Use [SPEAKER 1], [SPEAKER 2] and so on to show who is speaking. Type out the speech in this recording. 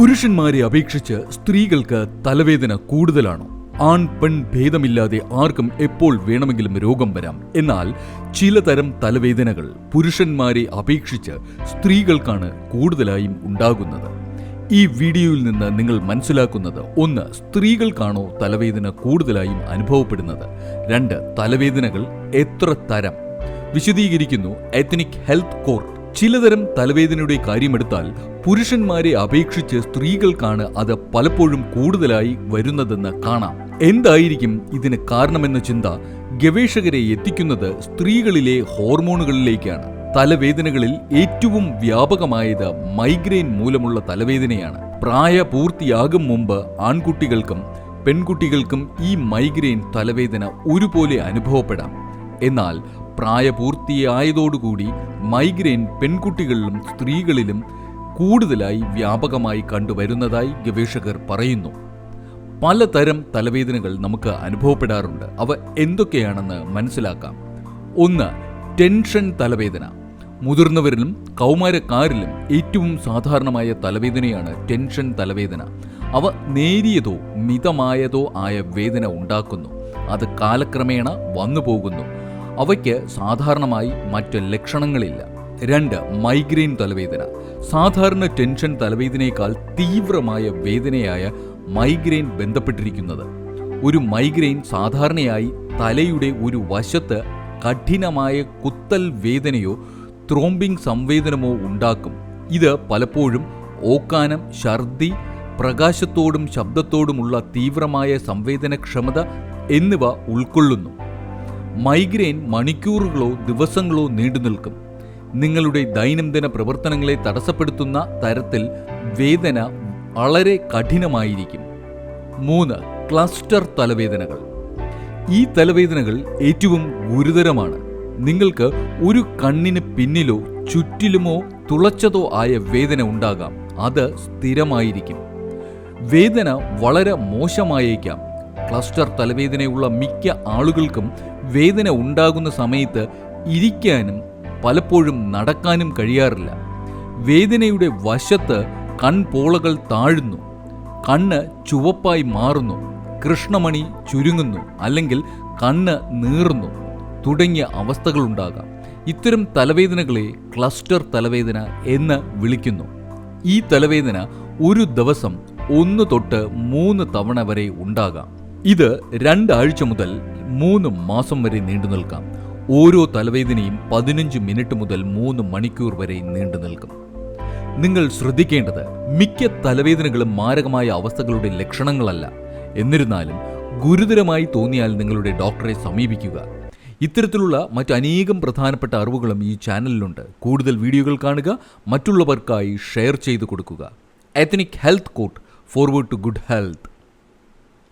[SPEAKER 1] പുരുഷന്മാരെ അപേക്ഷിച്ച് സ്ത്രീകൾക്ക് തലവേദന കൂടുതലാണ്? ആൺ പെൺ ഭേദമില്ലാതെ ആർക്കും എപ്പോൾ വേണമെങ്കിലും രോഗം വരാം? എന്നാൽ ചിലതരം തലവേദനകൾ പുരുഷന്മാരെ അപേക്ഷിച്ച് സ്ത്രീകൾക്കാണ് കൂടുതലായും ഉണ്ടാകുന്നത്. ഈ വീഡിയോയിൽ നിന്ന് നിങ്ങൾ മനസ്സിലാക്കുന്നത് ഒന്ന് സ്ത്രീകൾക്കാണോ തലവേദന കൂടുതലായും അനുഭവപ്പെടുന്നത്? രണ്ട് തലവേദനകൾ എത്ര തരം? വിശദീകരിക്കുന്നു എത്നിക് ഹെൽത്ത് കോർ ചിലതരം തലവേദനയുടെ കാര്യമെടുത്താൽ പുരുഷന്മാരെ അപേക്ഷിച്ച് സ്ത്രീകൾക്കാണ് അത് പലപ്പോഴും കൂടുതലായി വരുന്നതെന്ന് കാണാം. എന്തായിരിക്കും ഇതിന് കാരണമെന്ന ചിന്ത ഗവേഷകരെ എത്തിക്കുന്നത് സ്ത്രീകളിലെ ഹോർമോണുകളിലേക്കാണ്. തലവേദനകളിൽ ഏറ്റവും വ്യാപകമായത് മൈഗ്രെയിൻ മൂലമുള്ള തലവേദനയാണ്. പ്രായപൂർത്തിയാകും മുമ്പ് ആൺകുട്ടികൾക്കും പെൺകുട്ടികൾക്കും ഈ മൈഗ്രെയിൻ തലവേദന ഒരുപോലെ അനുഭവപ്പെടാം. എന്നാൽ പ്രായപൂർത്തിയായതോടുകൂടി മൈഗ്രെയിൻ പെൺകുട്ടികളിലും സ്ത്രീകളിലും കൂടുതലായി വ്യാപകമായി കണ്ടുവരുന്നതായി ഗവേഷകർ പറയുന്നു. പലതരം തലവേദനകൾ നമുക്ക് അനുഭവപ്പെടാറുണ്ട്. അവ എന്തൊക്കെയാണെന്ന് മനസ്സിലാക്കാം. ഒന്ന് ടെൻഷൻ തലവേദന. മുതിർന്നവരിലും കൗമാരക്കാരിലും ഏറ്റവും സാധാരണമായ തലവേദനയാണ് ടെൻഷൻ തലവേദന. അവ നേരിയതോ മിതമായതോ ആയ വേദന ഉണ്ടാക്കുന്നു. അത് കാലക്രമേണ വന്നു പോകുന്നു അവയ്ക്ക് സാധാരണമായി മറ്റ് ലക്ഷണങ്ങളില്ല. രണ്ട് മൈഗ്രെയിൻ തലവേദന. സാധാരണ ടെൻഷൻ തലവേദനയേക്കാൾ തീവ്രമായ വേദനയായ മൈഗ്രെയിൻ ബന്ധപ്പെട്ടിരിക്കുന്നത്. ഒരു മൈഗ്രെയിൻ സാധാരണയായി തലയുടെ ഒരു വശത്ത് കഠിനമായ കുത്തൽ വേദനയോ ത്രോംബിംഗ് സംവേദനമോ ഉണ്ടാക്കും. ഇത് പലപ്പോഴും ഓക്കാനം ഛർദി പ്രകാശത്തോടും ശബ്ദത്തോടുമുള്ള തീവ്രമായ സംവേദനക്ഷമത എന്നിവ ഉൾക്കൊള്ളുന്നു. മൈഗ്രെയിൻ മണിക്കൂറുകളോ ദിവസങ്ങളോ നീണ്ടുനിൽക്കും. നിങ്ങളുടെ ദൈനംദിന പ്രവർത്തനങ്ങളെ തടസ്സപ്പെടുത്തുന്ന തരത്തിൽ വേദന വളരെ കഠിനമായിരിക്കും. മൂന്ന് ക്ലസ്റ്റർ തലവേദനകൾ. ഈ തലവേദനകൾ ഏറ്റവും ഗുരുതരമാണ്. നിങ്ങൾക്ക് ഒരു കണ്ണിന് പിന്നിലോ ചുറ്റിലുമോ തുളച്ചതോ ആയ വേദന ഉണ്ടാകാം. അത് സ്ഥിരമായിരിക്കും. വേദന വളരെ മോശമായേക്കാം. ക്ലസ്റ്റർ തലവേദനയുള്ള മിക്ക ആളുകൾക്കും വേദന ഉണ്ടാകുന്ന സമയത്ത് ഇരിക്കാനും പലപ്പോഴും നടക്കാനും കഴിയാറില്ല. വേദനയുടെ വശത്ത് കൺപോളകൾ താഴുന്നു. കണ്ണ് ചുവപ്പായി മാറുന്നു. കൃഷ്ണമണി ചുരുങ്ങുന്നു അല്ലെങ്കിൽ കണ്ണ് നീറുന്നു. തുടങ്ങിയ അവസ്ഥകളുണ്ടാകാം ഇത്തരം തലവേദനകളെ ക്ലസ്റ്റർ തലവേദന എന്ന് വിളിക്കുന്നു. ഈ തലവേദന ഒരു ദിവസം ഒന്ന് തൊട്ട് മൂന്ന് തവണ വരെ ഉണ്ടാകാം. ഇത് രണ്ടാഴ്ച മുതൽ മൂന്ന് മാസം വരെ നീണ്ടു നിൽക്കാം ഓരോ തലവേദനയും പതിനഞ്ച് മിനിറ്റ് മുതൽ മൂന്ന് മണിക്കൂർ വരെ നീണ്ടു നിൽക്കും. നിങ്ങൾ ശ്രദ്ധിക്കേണ്ടത് മിക്ക തലവേദനകളും മാരകമായ അവസ്ഥകളുടെ ലക്ഷണങ്ങളല്ല. എന്നിരുന്നാലും ഗുരുതരമായി തോന്നിയാൽ നിങ്ങളുടെ ഡോക്ടറെ സമീപിക്കുക. ഇത്തരത്തിലുള്ള മറ്റനേകം പ്രധാനപ്പെട്ട അറിവുകളും ഈ ചാനലിലുണ്ട്. കൂടുതൽ വീഡിയോകൾ കാണുക മറ്റുള്ളവർക്കായി ഷെയർ ചെയ്തു കൊടുക്കുക. Ethnic health court forward to good health